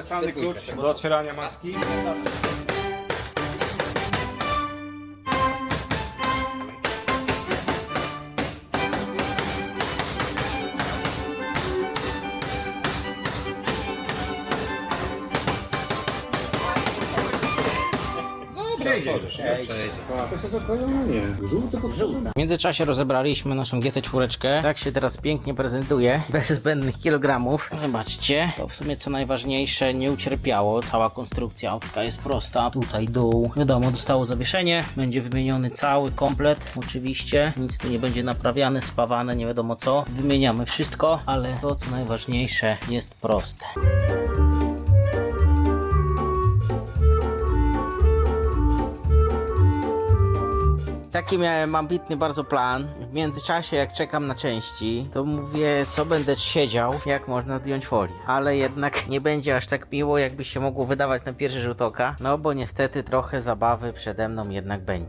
uniwersalny klucz do otwierania maski. Przejdzie. Przejdzie. To jest zakończenie. Żółty pod żółty. W międzyczasie rozebraliśmy naszą GT4. Tak się teraz pięknie prezentuje, bez zbędnych kilogramów. Zobaczcie, to w sumie co najważniejsze, nie ucierpiało. Cała konstrukcja autka jest prosta. Tutaj dół, wiadomo, dostało zawieszenie. Będzie wymieniony cały komplet, oczywiście. Nic tu nie będzie naprawiane, spawane, nie wiadomo co. Wymieniamy wszystko, ale to co najważniejsze jest proste. Taki miałem ambitny bardzo plan. W międzyczasie, jak czekam na części, to mówię, co będę siedział, jak można zdjąć folię. Ale jednak nie będzie aż tak miło, jakby się mogło wydawać na pierwszy rzut oka. No bo niestety trochę zabawy przede mną jednak będzie.